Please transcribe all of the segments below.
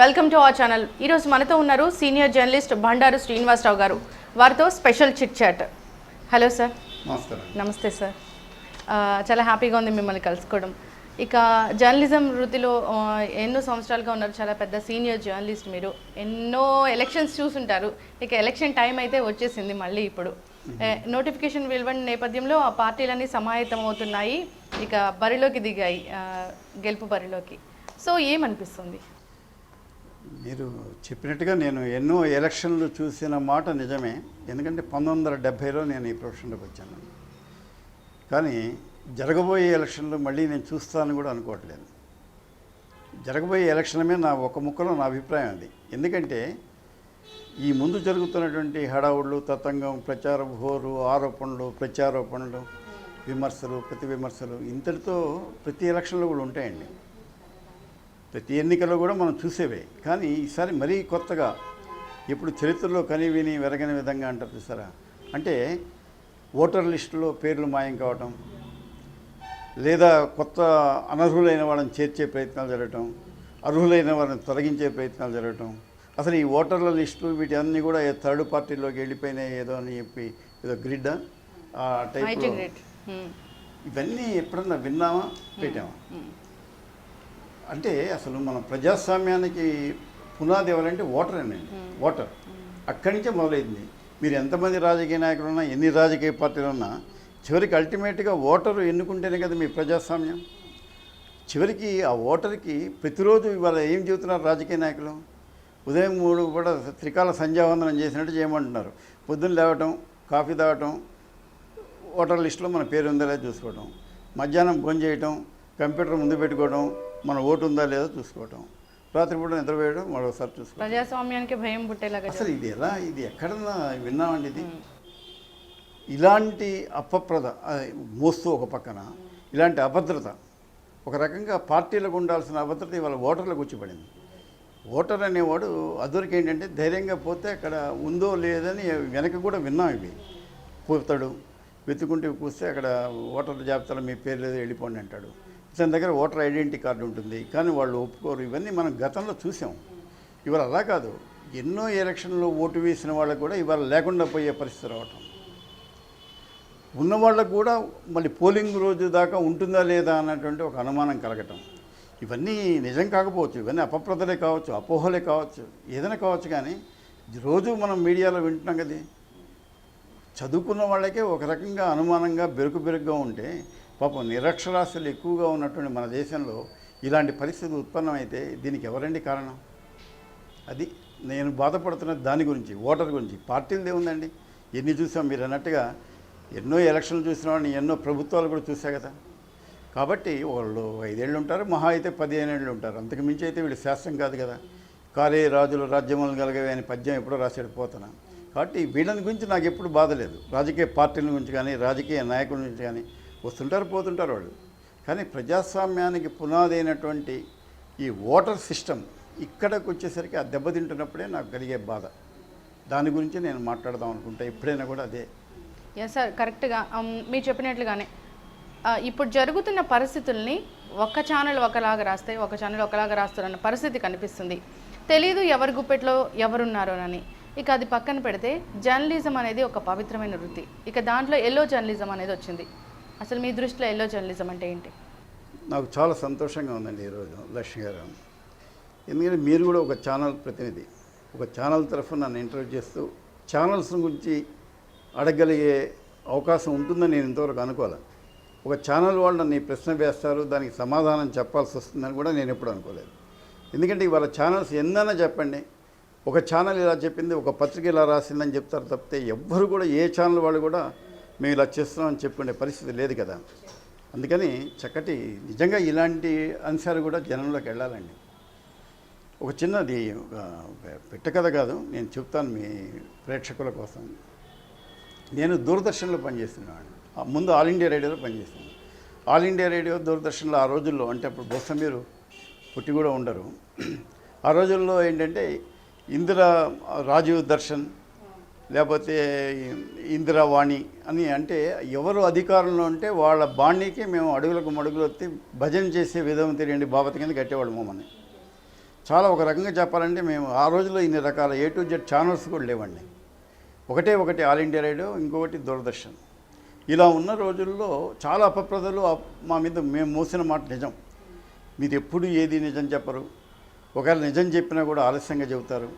Welcome to our channel. ఈరోజు మనతో ఉన్నారు సీనియర్ జర్నలిస్ట్ బండారు శ్రీనివాసరావు గారు. వారితో special chit chat. Hello sir. నమస్తే సార్. చాలా హ్యాపీగా ఉంది మిమ్మల్ని కలుసుకోవడం. ఇక జర్నలిజం వృత్తిలో ఎన్నో సంవత్సరాలుగా ఉన్నారు చాలా పెద్ద సీనియర్ జర్నలిస్ట్ మీరు. ఎన్నో ఎలక్షన్స్ చూసుంటారు. ఇక ఎలక్షన్ టైం అయితే వచ్చేసింది మళ్ళీ ఇప్పుడు. నోటిఫికేషన్ వెలువడిన నేపథ్యంలో ఆ పార్టీలన్నీ సమాయత్తం అవుతున్నాయి. ఇక బరిలోకి దిగాయి గెలుపు బరిలోకి. సో ఏమనిపిస్తుంది? మీరు చెప్పినట్టుగా నేను ఎన్నో ఎలక్షన్లు చూసిన మాట నిజమే. ఎందుకంటే పంతొమ్మిది వందల డెబ్భైలో నేను ఈ ప్రొఫెషన్లోకి వచ్చాను. కానీ జరగబోయే ఎలక్షన్లు మళ్ళీ నేను చూస్తానని కూడా అనుకోవట్లేదు. జరగబోయే ఎలక్షన్లమే నా ఒక ముక్కలో నా అభిప్రాయం అది. ఎందుకంటే ఈ ముందు జరుగుతున్నటువంటి హడావుళ్ళు తతంగం ప్రచార హోరు ఆరోపణలు ప్రత్యారోపణలు విమర్శలు ప్రతి విమర్శలు ఇంతటితో ప్రతి ఎలక్షన్లో కూడా ఉంటాయండి. ప్రతి ఎన్నికల్లో కూడా మనం చూసేవే. కానీ ఈసారి మరీ కొత్తగా ఇప్పుడు చరిత్రలో కని విని వెరగని విధంగా అంటారు చూసారా? అంటే ఓటర్ లిస్టులో పేర్లు మాయం కావటం లేదా కొత్త అనర్హులైన వాళ్ళని చేర్చే ప్రయత్నాలు జరగటం అర్హులైన వాళ్ళని తొలగించే ప్రయత్నాలు జరగటం అసలు ఈ ఓటర్ల లిస్టు వీటి అన్నీ కూడా ఏ థర్డ్ పార్టీలోకి వెళ్ళిపోయినాయి ఏదో అని చెప్పి ఏదో గ్రిడ్ ఆ గ్రేట్ ఇవన్నీ ఎప్పుడన్నా విన్నామా పెట్టామా అంటే అసలు మన ప్రజాస్వామ్యానికి పునాది ఎవరంటే ఓటర్ అండి. ఓటర్. అక్కడి నుంచే మొదలైంది. మీరు ఎంతమంది రాజకీయ నాయకులు ఉన్నా ఎన్ని రాజకీయ పార్టీలు ఉన్నా చివరికి అల్టిమేట్గా ఓటరు ఎన్నుకుంటేనే కదా మీ ప్రజాస్వామ్యం. చివరికి ఆ ఓటర్కి ప్రతిరోజు ఇవాళ ఏం చెబుతున్నారు రాజకీయ నాయకులు? ఉదయం మూడు కూడా త్రికాల సంధ్యావందనం చేసినట్టు చేయమంటున్నారు. పొద్దున్న లేవటం కాఫీ తాగటం ఓటర్ లిస్టులో మన పేరు ఉందా లేదా చూసుకోవడం మధ్యాహ్నం భోజనం చేయటం కంప్యూటర్ ముందు పెట్టుకోవడం మన ఓటు ఉందా లేదా చూసుకోవటం. రాత్రిపూట నిద్రపోయడం మరోసారి చూసుకోవడం ప్రజాస్వామ్యానికి భయం పుట్టేలాగా అసలు ఇది ఎలా? ఇది ఎక్కడన్నా విన్నామండి ఇది? ఇలాంటి అపప్రద మోస్తూ ఒక పక్కన ఇలాంటి అభద్రత ఒక రకంగా పార్టీలకు ఉండాల్సిన అభద్రత ఇవాళ ఓటర్లకు వచ్చిపడింది ఓటర్ అనేవాడు అదురికి ఏంటంటే ధైర్యంగా పోతే అక్కడ ఉందో లేదని వెనక కూడా విన్నాం ఇవి. పోతాడు వెతుకుంటే కూస్తే అక్కడ ఓటర్ జాబితాలో మీ పేరు లేదు వెళ్ళిపోండి అంటాడు. అతని దగ్గర ఓటర్ ఐడెంటిటీ కార్డు ఉంటుంది. కానీ వాళ్ళు ఒప్పుకోరు. ఇవన్నీ మనం గతంలో చూసాం. ఇవాళ అలా కాదు. ఎన్నో ఎలక్షన్లో ఓటు వేసిన వాళ్ళకు కూడా ఇవాళ లేకుండా పోయే పరిస్థితి రావటం. ఉన్న వాళ్ళకు కూడా మళ్ళీ పోలింగ్ రోజు దాకా ఉంటుందా లేదా అన్నటువంటి ఒక అనుమానం కలగటం. ఇవన్నీ నిజం కాకపోవచ్చు. ఇవన్నీ అపప్రదలే కావచ్చు అపోహలే కావచ్చు ఏదైనా కావచ్చు కానీ రోజు మనం మీడియాలో వింటున్నాం కదా. చదువుకున్న వాళ్ళకే ఒక రకంగా అనుమానంగా బెరుకు బెరుగ్గా ఉంటే పాపం నిరక్షరాస్యులు ఎక్కువగా ఉన్నటువంటి మన దేశంలో ఇలాంటి పరిస్థితి ఉత్పన్నమైతే దీనికి ఎవరండి కారణం? అది నేను బాధపడుతున్న దాని గురించి ఓటర్ గురించి. పార్టీలదే ఉందండి ఎన్ని చూసాం మీరు అన్నట్టుగా ఎన్నో ఎలక్షన్లు చూసినవాడిని ఎన్నో ప్రభుత్వాలు కూడా చూసా కదా. కాబట్టి వాళ్ళు ఐదేళ్ళు ఉంటారు మహా అయితే పదిహేను ఏళ్ళు ఉంటారు. అంతకు మించి అయితే వీళ్ళు శాస్త్రం కాదు కదా. కాలే రాజులు రాజ్యములు కలగవే అని పద్యం ఎప్పుడో రాసాడు పోతున్నా కాబట్టి వీళ్ళని గురించి నాకు ఎప్పుడు బాధ లేదు. రాజకీయ పార్టీల గురించి కానీ రాజకీయ నాయకుల నుంచి కానీ వస్తుంటారు పోతుంటారు వాళ్ళు. కానీ ప్రజాస్వామ్యానికి పునాది అయినటువంటి ఈ ఓటర్ సిస్టమ్ ఇక్కడికి వచ్చేసరికి ఆ దెబ్బతింటున్నప్పుడే నాకు కలిగే బాధ. దాని గురించి నేను మాట్లాడదాం అనుకుంటా. ఎప్పుడైనా కూడా అదే. ఎస్ సార్ కరెక్ట్గా మీరు చెప్పినట్లుగానే ఇప్పుడు జరుగుతున్న పరిస్థితుల్ని ఒక ఛానల్ ఒకలాగా రాస్తే ఒక ఛానల్ ఒకలాగా రాస్తారన్న పరిస్థితి కనిపిస్తుంది. తెలీదు ఎవరి గుప్పెట్లో ఎవరున్నారోనని ఇక అది పక్కన పెడితే జర్నలిజం అనేది ఒక పవిత్రమైన వృత్తి. ఇక దాంట్లో ఎల్లో జర్నలిజం అనేది వచ్చింది. అసలు మీ దృష్టిలో ఎల్లో జర్నలిజం అంటే ఏంటి? నాకు చాలా సంతోషంగా ఉందండి ఈరోజు లక్ష్మి గారు. ఎందుకంటే మీరు కూడా ఒక ఛానల్ ప్రతినిధి. ఒక ఛానల్ తరఫున నన్ను ఇంటర్వ్యూ చేస్తూ ఛానల్స్ గురించి అడగలిగే అవకాశం ఉంటుందని నేను ఇంతవరకు అనుకోలే. ఒక ఛానల్ వాళ్ళు నన్ను ప్రశ్న వేస్తారు దానికి సమాధానం చెప్పాల్సి వస్తుందని కూడా నేను ఎప్పుడు అనుకోలేదు. ఎందుకంటే ఇవాళ ఛానల్స్ ఎన్నైనా చెప్పండి. ఒక ఛానల్ ఇలా చెప్పింది ఒక పత్రిక ఇలా రాసిందని చెప్తారు తప్పితే ఎవ్వరు కూడా ఏ ఛానల్ వాళ్ళు కూడా మేము ఇలా చేస్తున్నామని చెప్పుకునే పరిస్థితి లేదు కదా. అందుకని చక్కటి నిజంగా ఇలాంటి అంశాలు కూడా జనంలోకి వెళ్ళాలండి. ఒక చిన్నది ఒక పెట్ట కథ కాదు నేను చెప్తాను మీ ప్రేక్షకుల కోసం. నేను దూరదర్శన్లో పనిచేస్తున్నాను ముందు ఆల్ ఇండియా రేడియోలో పనిచేస్తున్నాను ఆల్ ఇండియా రేడియో దూరదర్శన్లో ఆ రోజుల్లో అంటే అప్పుడు బహుశా మీరు పుట్టి కూడా ఉండరు. ఆ రోజుల్లో ఏంటంటే ఇందిరా రాజీవ్ దర్శన్ లేకపోతే ఇందిరావాణి అని అంటే ఎవరు అధికారంలో ఉంటే వాళ్ళ బాణీకి మేము అడుగులకు మడుగులు వచ్చి భజన చేసే విధం తెలియండి బాబత కింద కట్టేవాళ్ళు మమ్మల్ని. చాలా ఒక రకంగా చెప్పాలంటే మేము ఆ రోజుల్లో ఇన్ని రకాల ఏ టు జెడ్ ఛానల్స్ కూడా లేవండి. ఒకటే ఒకటి ఆల్ ఇండియా రేడియో ఇంకొకటి దూరదర్శన్ ఇలా ఉన్న రోజుల్లో చాలా అపప్రదలు మా మీద మేము మోసిన మాట నిజం. మీరు ఎప్పుడు ఏది నిజం చెప్పరు? ఒకవేళ నిజం చెప్పినా కూడా ఆలస్యంగా చెబుతారు.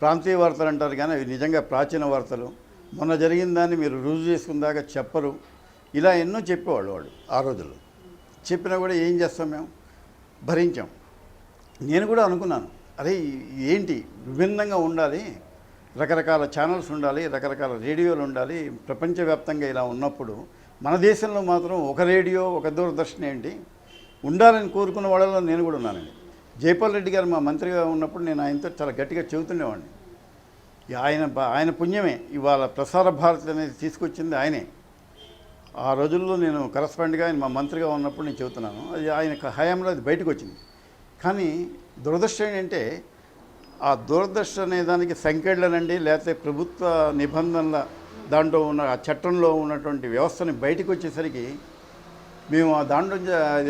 ప్రాంతీయ వార్తలు అంటారు కానీ అవి నిజంగా ప్రాచీన వార్తలు. మొన్న జరిగిన దాన్ని మీరు రుజువు చేసుకుందాక చెప్పరు. ఇలా ఎన్నో చెప్పేవాళ్ళు వాళ్ళు ఆ రోజుల్లో. చెప్పినా కూడా ఏం చేస్తాం మేము? భరించాం. నేను కూడా అనుకున్నాను అరే ఏంటి? విభిన్నంగా ఉండాలి. రకరకాల ఛానల్స్ ఉండాలి రకరకాల రేడియోలు ఉండాలి. ప్రపంచవ్యాప్తంగా ఇలా ఉన్నప్పుడు మన దేశంలో మాత్రం ఒక రేడియో ఒక దూరదర్శన్ ఏంటి? ఉండాలని కోరుకున్న వాళ్ళలో నేను కూడా ఉన్నానండి. జైపాల్ రెడ్డి గారు మా మంత్రిగా ఉన్నప్పుడు నేను ఆయనతో చాలా గట్టిగా చెబుతుండేవాడిని. ఆయన ఆయన పుణ్యమే. ఇవాళ ప్రసార భారతి అనేది తీసుకొచ్చింది ఆయనే. ఆ రోజుల్లో నేను కరస్పాండ్గా ఆయన మా మంత్రిగా ఉన్నప్పుడు నేను చెబుతున్నాను. అది ఆయన హయాంలో అది బయటకు వచ్చింది కానీ దురదృష్టం ఏంటంటే ఆ దురదృష్టం అనే దానికి సంఖ్యలనండి లేకపోతే ప్రభుత్వ నిబంధనల దాంట్లో ఉన్న ఆ చట్టంలో ఉన్నటువంటి వ్యవస్థని బయటకు వచ్చేసరికి మేము ఆ దాంట్లో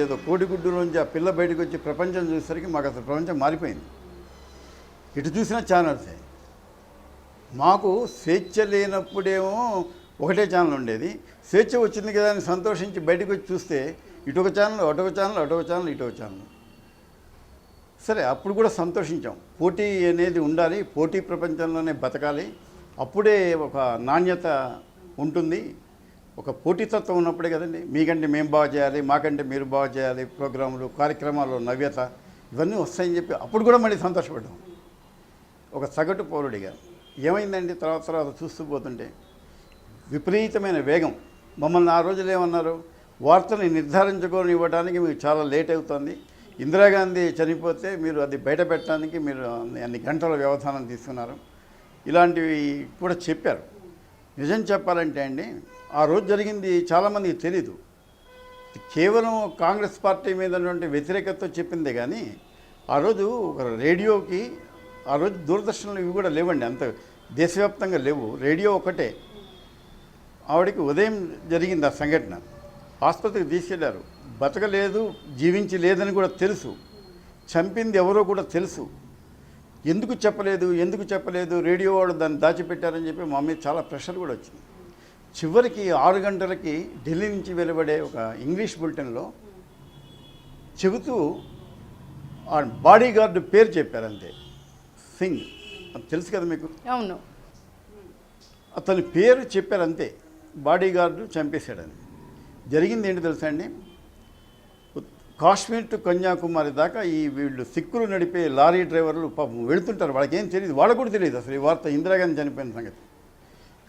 ఏదో కోడిగుడ్డు నుంచి ఆ పిల్ల బయటకు వచ్చి ప్రపంచం చూసేసరికి మాకు అసలు ప్రపంచం మారిపోయింది. ఇటు చూసినా ఛానల్సే మాకు స్వేచ్ఛ లేనప్పుడేమో ఒకటే ఛానల్ ఉండేది. స్వేచ్ఛ వచ్చింది కదా అని సంతోషించి బయటకు వచ్చి చూస్తే ఇటొక ఛానల్ అటొక ఛానల్ అటొక ఛానల్ ఇటొక ఛానల్ సరే అప్పుడు కూడా సంతోషించాం. పోటీ అనేది ఉండాలి పోటీ ప్రపంచంలోనే బతకాలి. అప్పుడే ఒక నాణ్యత ఉంటుంది. ఒక పోటీతత్వం ఉన్నప్పుడే కదండి. మీకంటే మేము బాగా చేయాలి మాకంటే మీరు బాగా చేయాలి ప్రోగ్రాములు కార్యక్రమాల్లో నవ్యత ఇవన్నీ వస్తాయని చెప్పి అప్పుడు కూడా మళ్ళీ సంతోషపడ్డాం. ఒక సగటు పౌరుడిగా. ఏమైందండి? తర్వాత తర్వాత చూస్తూ పోతుంటే విపరీతమైన వేగం. మమ్మల్ని ఆ రోజులు ఏమన్నారు? వార్తని నిర్ధారించుకొని ఇవ్వడానికి మీకు చాలా లేట్ అవుతుంది. ఇందిరాగాంధీ చనిపోతే మీరు అది బయట పెట్టడానికి మీరు అన్ని- అన్ని గంటల వ్యవధానం తీసుకున్నారు. ఇలాంటివి కూడా చెప్పారు. నిజం చెప్పాలంటే అండి ఆ రోజు జరిగింది చాలామందికి తెలీదు. కేవలం కాంగ్రెస్ పార్టీ మీద ఉన్నటువంటి వ్యతిరేకతతో చెప్పిందే కానీ ఆ రోజు ఒక రేడియోకి ఆ రోజు దూరదర్శన్లు ఇవి కూడా లేవండి అంత దేశవ్యాప్తంగా లేవు. రేడియో ఒకటే. ఆవిడకి ఉదయం జరిగింది ఆ సంఘటన. ఆసుపత్రికి తీసుకెళ్ళారు. బతకలేదు జీవించి లేదని కూడా తెలుసు. చంపింది ఎవరో కూడా తెలుసు. ఎందుకు చెప్పలేదు ఎందుకు చెప్పలేదు రేడియో వాళ్ళు దాన్ని దాచిపెట్టారని చెప్పి మా మీద చాలా ప్రెషర్ కూడా వచ్చింది. చివరికి ఆరు గంటలకి ఢిల్లీ నుంచి వెలువడే ఒక ఇంగ్లీష్ బులెటిన్లో చెబుతూ ఆ బాడీ గార్డు పేరు చెప్పారు అంతే సింగ్. అది తెలుసు కదా మీకు? అవును. అతని పేరు చెప్పారు అంతే బాడీ గార్డు చంపేశాడని. జరిగింది ఏంటి తెలుసా అండి? కాశ్మీర్ టు కన్యాకుమారి దాకా ఈ వీళ్ళు సిక్కులు నడిపే లారీ డ్రైవర్లు పాపం వెళుతుంటారు. వాళ్ళకి ఏం తెలియదు వాళ్ళకు కూడా తెలియదు అసలు ఈ వార్త. ఇందిరాగాంధీ చనిపోయిన సంగతి.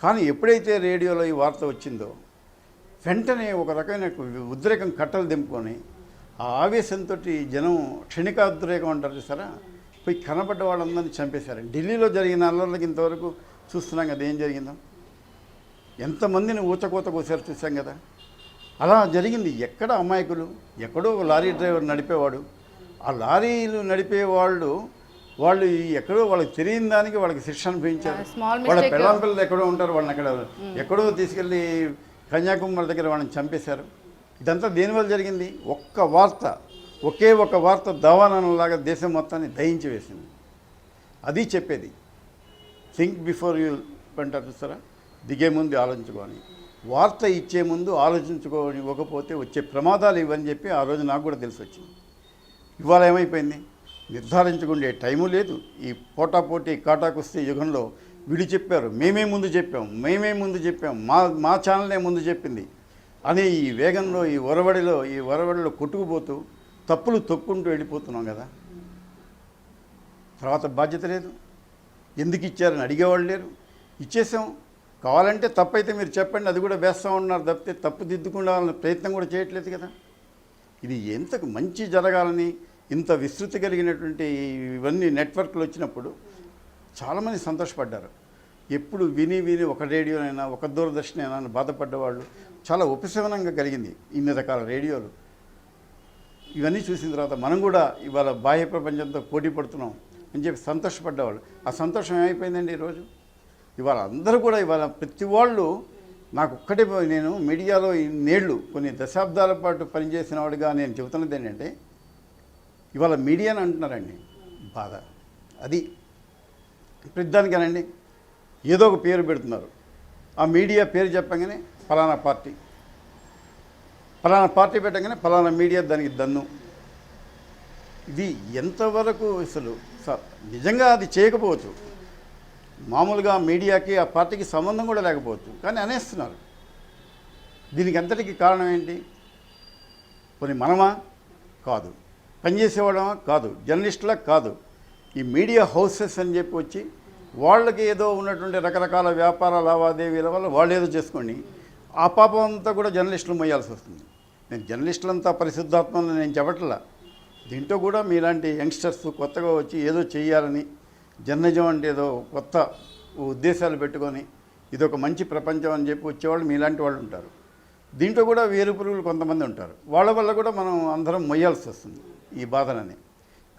కానీ ఎప్పుడైతే రేడియోలో ఈ వార్త వచ్చిందో వెంటనే ఒక రకమైన ఉద్రేకం కట్టలు దింపుకొని ఆ ఆవేశంతో జనం క్షణికాద్రేకం అంటారు చూసారా? పోయి కనబడ్డ వాళ్ళందరినీ చంపేశారు. ఢిల్లీలో జరిగిన అల్లర్లకి ఇంతవరకు చూస్తున్నాం కదా ఏం జరిగిందో? ఎంతమందిని ఊచకోత కోసారు చూసాం కదా? అలా జరిగింది. ఎక్కడ అమాయకులు? ఎక్కడో ఒక లారీ డ్రైవర్ నడిపేవాడు. ఆ లారీలు నడిపేవాళ్ళు వాళ్ళు ఎక్కడో వాళ్ళకి తెలియని దానికి వాళ్ళకి శిక్ష Small వాళ్ళ. పెళ్ళాం పిల్లలు ఎక్కడో ఉంటారు వాళ్ళని అక్కడ ఎక్కడో తీసుకెళ్ళి కన్యాకుమారి దగ్గర వాళ్ళని చంపేశారు. ఇదంతా దేనివల్ల జరిగింది? ఒక్క వార్త ఒకే ఒక వార్త దవానంలాగా దేశం మొత్తాన్ని దయించి వేసింది. అది చెప్పేది. థింక్ బిఫోర్ యూ అంటారు చూస్తారా దిగే ముందు ఆలోచించుకొని. వార్త ఇచ్చే ముందు ఆలోచించుకొని ఇవ్వకపోతే వచ్చే ప్రమాదాలు ఇవని చెప్పి ఆ రోజు నాకు కూడా తెలిసి వచ్చింది ఇవాళ ఏమైపోయింది? నిర్ధారించకుండే టైము లేదు. ఈ పోటాపోటీ కాటాకుస్తీ యుగంలో వీళ్ళు చెప్పారు మేమే ముందు చెప్పాం మేమే ముందు చెప్పాం మా మా ఛానలే ముందు చెప్పింది అనే ఈ వేగంలో ఈ ఒరవడిలో ఈ ఒరవడిలో కొట్టుకుపోతూ తప్పులు తొక్కుంటూ వెళ్ళిపోతున్నాం కదా. తర్వాత బాధ్యత లేదు. ఎందుకు ఇచ్చారని అడిగేవాళ్ళు లేరు. ఇచ్చేసాం. కావాలంటే తప్పు అయితే మీరు చెప్పండి అది కూడా వేస్తూ ఉన్నారు తప్పితే తప్పు దిద్దుకుండా ప్రయత్నం కూడా చేయట్లేదు కదా. ఇది ఎంతకు మంచి జరగాలని ఇంత విస్తృతి కలిగినటువంటి ఇవన్నీ నెట్వర్క్లు వచ్చినప్పుడు చాలామంది సంతోషపడ్డారు. ఎప్పుడు విని విని ఒక రేడియోనైనా ఒక దూరదర్శన్ అయినా అని బాధపడ్డవాళ్ళు చాలా ఉపశమనంగా కలిగింది ఇన్ని రకాల రేడియోలు. ఇవన్నీ చూసిన తర్వాత మనం కూడా ఇవాళ బాహ్య ప్రపంచంతో పోటీ పడుతున్నాం అని చెప్పి సంతోషపడ్డవాళ్ళు. ఆ సంతోషం ఏమైపోయిందండి ఈరోజు? ఇవాళ అందరూ కూడా ఇవాళ ప్రతి వాళ్ళు నాకు ఒక్కటే నేను మీడియాలో నేళ్ళు కొన్ని దశాబ్దాల పాటు పనిచేసిన వాడిగా నేను చెబుతున్నది ఏంటంటే ఇవాళ మీడియాని అంటున్నారండి. బాధ. అది ప్రతిదానికేనండి ఏదో ఒక పేరు పెడుతున్నారు. ఆ మీడియా పేరు చెప్పగానే ఫలానా పార్టీ. ఫలానా పార్టీ పెట్టగానే ఫలానా మీడియా దానికి దన్ను. ఇది ఎంతవరకు అసలు స- నిజంగా అది చేయకపోవచ్చు. మామూలుగా మీడియాకి ఆ పార్టీకి సంబంధం కూడా లేకపోవచ్చు. కానీ అనేస్తున్నారు. దీనికి అంతటికి కారణం ఏంటి? కొన్ని మనమా? కాదు. పనిచేసేవాడమా కాదు జర్నలిస్టులా కాదు. ఈ మీడియా హౌసెస్ అని చెప్పి వచ్చి వాళ్ళకి ఏదో ఉన్నటువంటి రకరకాల వ్యాపార లావాదేవీల వల్ల వాళ్ళు ఏదో చేసుకోండి. ఆ పాపం అంతా కూడా జర్నలిస్టులు మొయ్యాల్సి వస్తుంది. నేను జర్నలిస్టులంతా పరిశుద్ధాత్మని నేను చెప్పట్లా. దీంట్లో కూడా మీలాంటి యంగ్స్టర్స్ కొత్తగా వచ్చి ఏదో చేయాలని జర్నలిజం అంటే ఏదో కొత్త ఉద్దేశాలు పెట్టుకొని ఇదొక మంచి ప్రపంచం అని చెప్పి వచ్చేవాళ్ళు మీలాంటి వాళ్ళు ఉంటారు. దీంట్లో కూడా వేరు పురుగులు కొంతమంది ఉంటారు. వాళ్ళ వల్ల కూడా మనం అందరం మొయ్యాల్సి వస్తుంది. ఈ బాధలని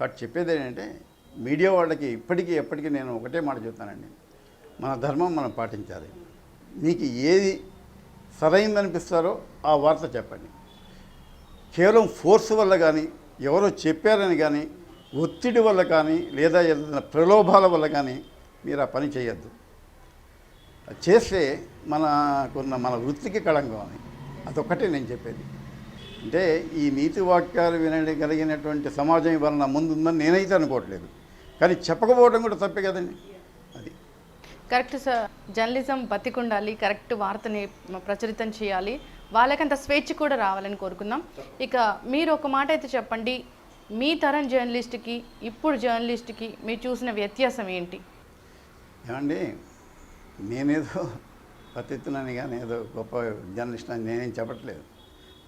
కాబట్టి చెప్పేది ఏంటంటే మీడియా వాళ్ళకి ఇప్పటికీ ఎప్పటికీ నేను ఒకటే మాట చెప్తానండి. మన ధర్మం మనం పాటించాలి. మీకు ఏది సరైందనిపిస్తారో ఆ వార్త చెప్పండి. కేవలం ఫోర్స్ వల్ల కానీ ఎవరో చెప్పారని కానీ ఒత్తిడి వల్ల కానీ లేదా ఏదైనా ప్రలోభాల వల్ల కానీ మీరు ఆ పని చేయొద్దు. అది చేస్తే మనకున్న మన వృత్తికి కళంకం అని. అదొక్కటే నేను చెప్పేది. అంటే ఈ నీతి వాక్యాలు వినగలిగినటువంటి సమాజం ఇవాళ నా ముందు ఉందని నేనైతే అనుకోవట్లేదు. కానీ చెప్పకపోవడం కూడా తప్పే కదండి. అది. Correct sir. జర్నలిజం బతికుండాలి కరెక్ట్ వార్తని ప్రచురితం చేయాలి. వాళ్ళకంత స్వేచ్ఛ కూడా రావాలని కోరుకుందాం. ఇక మీరు ఒక మాట అయితే చెప్పండి. మీ తరం జర్నలిస్ట్కి ఇప్పుడు జర్నలిస్ట్కి మీరు చూసిన వ్యత్యాసం ఏంటి? ఏమండి నేనేదో పతిత్తునని కానీ ఏదో గొప్ప జర్నలిస్ట్ అని నేనేం చెప్పట్లేదు.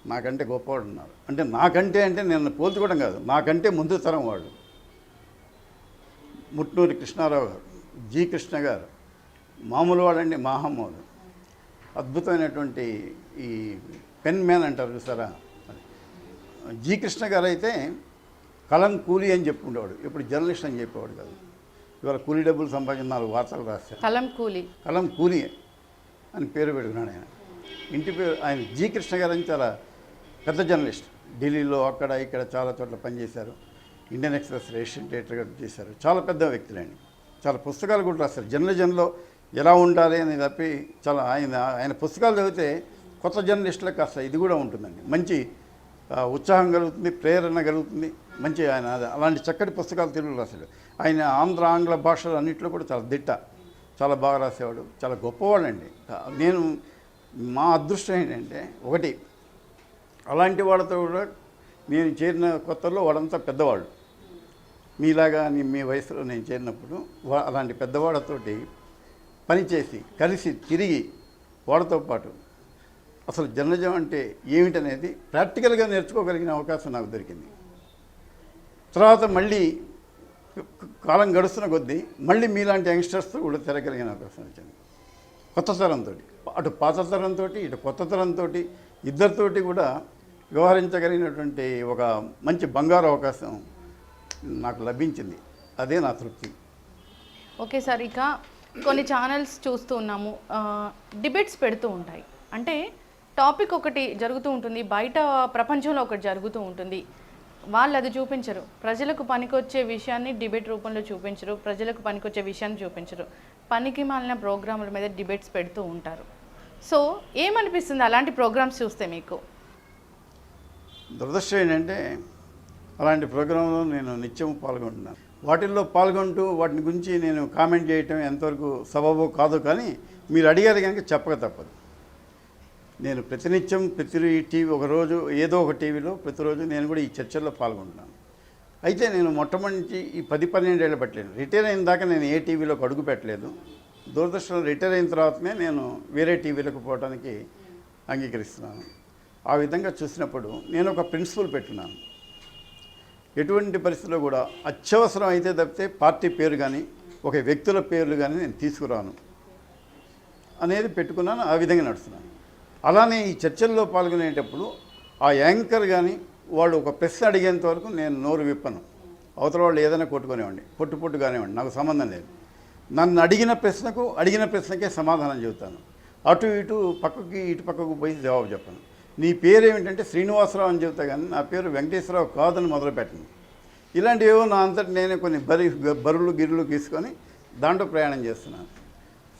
నాకంటే గొప్పవాడు ఉన్నారు అంటే నాకంటే అంటే నేను పోల్చుకోవడం కాదు నాకంటే ముందు తరం వాళ్ళు. ముట్నూరి కృష్ణారావు గారు జి కృష్ణ గారు మామూలు వాడండి మాహమ్మూలు అద్భుతమైనటువంటి ఈ పెన్ మ్యాన్ అంటారు చూసారా. జి కృష్ణ గారు అయితే కలం కూలి అని చెప్పుకుండేవాడు ఇప్పుడు జర్నలిస్ట్ అని చెప్పేవాడు కాదు. ఇవాళ కూలీ డబ్బులు సంపాదించిన నాలుగు వార్తలు రాశారు. కలం కూలి. కలం కూలి అని పేరు పెట్టుకున్నాడు ఆయన. ఇంటి పేరు ఆయన జి కృష్ణ గారు అని చాలా పెద్ద జర్నలిస్ట్. ఢిల్లీలో అక్కడ ఇక్కడ చాలా చోట్ల పనిచేశారు. ఇండియన్ ఎక్స్ప్రెస్ రేషన్ డైరెక్టర్గా చేశారు. చాలా పెద్ద వ్యక్తులండి. చాలా పుస్తకాలు కూడా రాస్తారు జర్నలిజంలో ఎలా ఉండాలి అని తప్పి చాలా ఆయన ఆయన పుస్తకాలు చదివితే కొత్త జర్నలిస్టులకు కాస్త ఇది కూడా ఉంటుందండి. మంచి ఉత్సాహం కలుగుతుంది ప్రేరణ కలుగుతుంది. మంచి ఆయన అలాంటి చక్కటి పుస్తకాలు తెలుగు రాశాడు. ఆయన ఆంధ్ర ఆంగ్ల భాషలు అన్నింటిలో కూడా చాలా దిట్ట. చాలా బాగా రాసేవాడు. చాలా గొప్పవాడండి. నేను మా అదృష్టం ఏంటంటే ఒకటి అలాంటి వాళ్ళతో కూడా నేను చేరిన కొత్తలో వాడంతా పెద్దవాళ్ళు. మీలాగా మీ వయసులో నేను చేరినప్పుడు వా- అలాంటి పెద్దవాళ్ళతోటి పనిచేసి కలిసి తిరిగి వాళ్ళతో పాటు అసలు జర్నలిజం అంటే ఏమిటనేది ప్రాక్టికల్గా నేర్చుకోగలిగిన అవకాశం నాకు దొరికింది. తర్వాత మళ్ళీ కాలం గడుస్తున్న కొద్దీ మళ్ళీ మీలాంటి యంగ్స్టర్స్తో కూడా తిరగలిగిన అవకాశం వచ్చింది. కొత్త తరంతో అటు పాత తరంతో ఇటు కొత్త తరంతో ఇద్దరితోటి కూడా వ్యవహరించగలిగినటువంటి ఒక మంచి బంగారు అవకాశం నాకు లభించింది. అదే నా తృప్తి. ఓకే సార్ ఇక కొన్ని ఛానల్స్ చూస్తూ ఉన్నాము. డిబేట్స్ పెడుతూ ఉంటాయి. అంటే టాపిక్ ఒకటి జరుగుతూ ఉంటుంది బయట ప్రపంచంలో ఒకటి జరుగుతూ ఉంటుంది. వాళ్ళు అది చూపించరు. ప్రజలకు పనికొచ్చే విషయాన్ని డిబేట్ రూపంలో చూపించరు ప్రజలకు పనికొచ్చే విషయాన్ని చూపించరు. పనికి మాలిన ప్రోగ్రాముల మీద డిబేట్స్ పెడుతూ ఉంటారు. సో ఏమనిపిస్తుంది అలాంటి ప్రోగ్రామ్స్ చూస్తే మీకు? దురదృష్టం ఏంటంటే అలాంటి ప్రోగ్రాంలో నేను నిత్యం పాల్గొంటున్నాను. వాటిల్లో పాల్గొంటూ వాటిని గురించి నేను కామెంట్ చేయటం ఎంతవరకు సబబో కాదో కానీ మీరు అడిగారు కనుక చెప్పక తప్పదు. నేను ప్రతినిత్యం ప్రతి టీవీ ఒక రోజు ఏదో ఒక టీవీలో ప్రతిరోజు నేను కూడా ఈ చర్చల్లో పాల్గొంటున్నాను. అయితే నేను మొట్టమొదటి ఈ పది పన్నెండేళ్ళు పెట్టలేను రిటైర్ అయిన దాకా నేను ఏ టీవీలోకి అడుగు పెట్టలేదు. దూరదర్శన్ రిటైర్ అయిన తర్వాతనే నేను వేరే టీవీలకు పోవడానికి అంగీకరిస్తున్నాను. ఆ విధంగా చూసినప్పుడు నేను ఒక ప్రిన్సిపల్ పెట్టున్నాను. ఎటువంటి పరిస్థితుల్లో కూడా అత్యవసరం అయితే తప్పితే పార్టీ పేరు కానీ ఒక వ్యక్తుల పేర్లు కానీ నేను తీసుకురాను. అనేది పెట్టుకున్నాను ఆ విధంగా నడుస్తున్నాను. అలానే ఈ చర్చల్లో పాల్గొనేటప్పుడు ఆ యాంకర్ కానీ వాళ్ళు ఒక ప్రశ్న అడిగేంత వరకు నేను నోరు విప్పను. అవతల వాళ్ళు ఏదైనా కొట్టుకునేవాడిని పొట్టు పొట్టు కానివ్వండి నాకు సంబంధం లేదు. నన్ను అడిగిన ప్రశ్నకు అడిగిన ప్రశ్నకే సమాధానం చెబుతాను. అటు ఇటు పక్కకి ఇటు పక్కకు పోయి జవాబు చెప్పను. నీ పేరు ఏమిటంటే శ్రీనివాసరావు అని చెబుతా కానీ నా పేరు వెంకటేశ్వరరావు కాదని మొదలుపెట్టను ఇలాంటివేవో నా అంతటి నేనే కొన్ని బరి బరువులు గిరులు తీసుకొని దాంట్లో ప్రయాణం చేస్తున్నాను.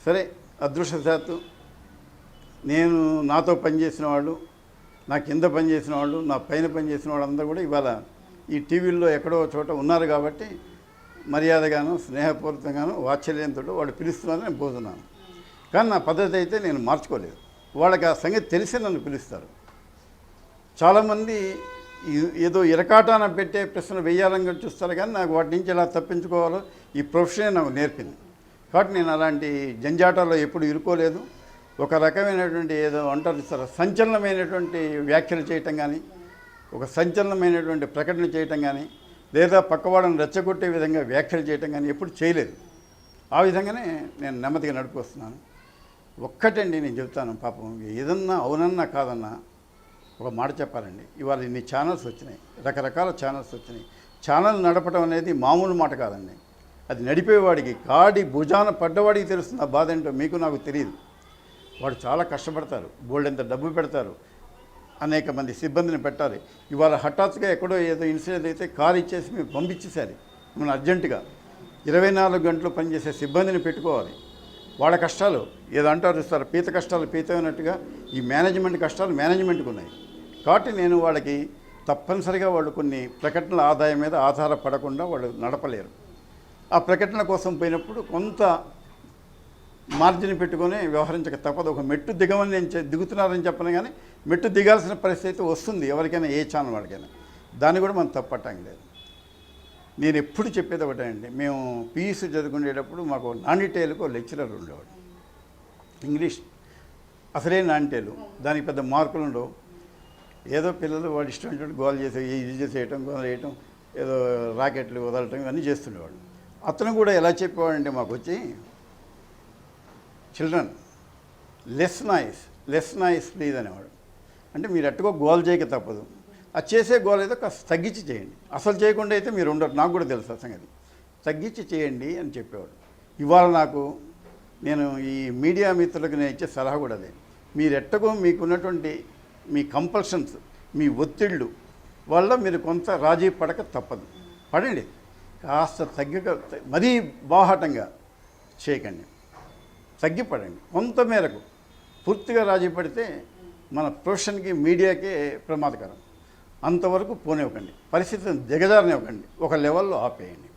సరే అదృష్టశాత్తు నేను నాతో పనిచేసిన వాళ్ళు నా కింద పనిచేసిన వాళ్ళు నా పైన పనిచేసిన వాళ్ళందరూ కూడా ఇవాళ ఈ టీవీల్లో ఎక్కడో చోట ఉన్నారు కాబట్టి మర్యాదగాను స్నేహపూర్వకంగాను వాత్సల్యంతో వాళ్ళు పిలుస్తున్నారని నేను పోతున్నాను. కానీ నా పద్ధతి అయితే నేను మార్చుకోలేదు. వాళ్ళకి ఆ సంగతి తెలిసి నన్ను పిలుస్తారు. చాలామంది ఏదో ఇరకాటాన పెట్టే ప్రశ్న వెయ్యాలని చూస్తారు కానీ నాకు వాటి నుంచి ఎలా తప్పించుకోవాలో ఈ ప్రొఫెషనే నాకు నేర్పింది. కాబట్టి నేను అలాంటి జంజాటాల్లో ఎప్పుడు ఇరుకోలేదు. ఒక రకమైనటువంటి ఏదో అంటారు సార్ సంచలనమైనటువంటి వ్యాఖ్యలు చేయటం కానీ ఒక సంచలనమైనటువంటి ప్రకటన చేయటం కానీ లేదా పక్కవాళ్ళని రెచ్చగొట్టే విధంగా వ్యాఖ్యలు చేయటం కానీ ఎప్పుడు చేయలేదు. ఆ విధంగానే నేను నెమ్మదిగా నడుపుకొస్తున్నాను. ఒక్కటండి నేను చెప్తాను పాపం ఏదన్నా అవునన్నా కాదన్నా ఒక మాట చెప్పాలండి. ఇవాళ ఇన్ని ఛానల్స్ వచ్చినాయి రకరకాల ఛానల్స్ వచ్చినాయి. ఛానల్ నడపడం అనేది మామూలు మాట కాదండి. అది నడిపేవాడికి కాడి భుజాన పడ్డవాడికి తెలుస్తుంది. ఆ బాధ ఏంటో మీకు నాకు తెలియదు వాడు చాలా కష్టపడతారు. బోల్డెంత డబ్బు పెడతారు. అనేక మంది సిబ్బందిని పెట్టాలి. ఇవాళ హఠాత్తుగా ఎక్కడో ఏదో ఇన్సిడెంట్ అయితే కారు ఇచ్చేసి మేము పంపించేసారి మనం అర్జెంటుగా. ఇరవై నాలుగు గంటలు పనిచేసే సిబ్బందిని పెట్టుకోవాలి. వాళ్ళ కష్టాలు ఏదో అంటారు ఇస్తారు పీత కష్టాలు పీతమైనట్టుగా ఈ మేనేజ్మెంట్ కష్టాలు మేనేజ్మెంట్కి ఉన్నాయి. కాబట్టి నేను వాళ్ళకి తప్పనిసరిగా వాళ్ళు కొన్ని ప్రకటనల ఆదాయం మీద ఆధారపడకుండా వాళ్ళు నడపలేరు. ఆ ప్రకటన కోసం పోయినప్పుడు కొంత మార్జిన్ పెట్టుకొని వ్యవహరించక తప్పదు. ఒక మెట్టు దిగమని నేను దిగుతున్నారని చెప్పను కానీ మెట్టు దిగాల్సిన పరిస్థితి వస్తుంది. ఎవరికైనా ఏ ఛానల్ వాడికైనా దాన్ని కూడా మనం తప్పట్టం లేదు. నేను ఎప్పుడు చెప్పేది ఒకటే అండి. మేము పీయూసీ చదువుకునేటప్పుడు మాకు నానిటేలుకు లెక్చరర్ ఉండేవాడు. ఇంగ్లీష్. అసలే నానిటేలు దానికి పెద్ద మార్కులు ఉండవు. ఏదో పిల్లలు వాడు ఇష్టం గోల్ చేసే ఇది చేసేయటం గోల్ చేయటం ఏదో రాకెట్లు వదలటం ఇవన్నీ చేస్తుండేవాడు. అతను కూడా ఎలా చెప్పేవాడంటే మాకు వచ్చి children less noise less noise please అనేవాడు. అంటే మీరు ఎట్టుకో గోల్ చేయక తప్పదు. అది చేసే గోల్ అయితే కాస్త తగ్గించి చేయండి. అసలు చేయకుండా అయితే మీరు ఉండరు. నాకు కూడా తెలుసు సంగతి. తగ్గించి చేయండి అని చెప్పేవాడు. ఇవాళ నాకు నేను ఈ మీడియా మిత్రులకు నేను ఇచ్చే సలహా కూడా అదే. మీరు ఎట్టగో మీకున్నటువంటి మీ కంపల్షన్స్ మీ ఒత్తిళ్ళు వల్ల మీరు కొంత రాజీ పడక తప్పదు. పడండి. కాస్త తగ్గక మరీ బాహాటంగా చేయకండి. తగ్గిపడండి. కొంత మేరకు పూర్తిగా రాజీ పడితే మన ప్రొఫెషన్కి మీడియాకే ప్రమాదకరం. అంతవరకు పోనివ్వకండి. పరిస్థితిని దిగజారనివ్వకండి. ఒక లెవెల్లో ఆపేయండి.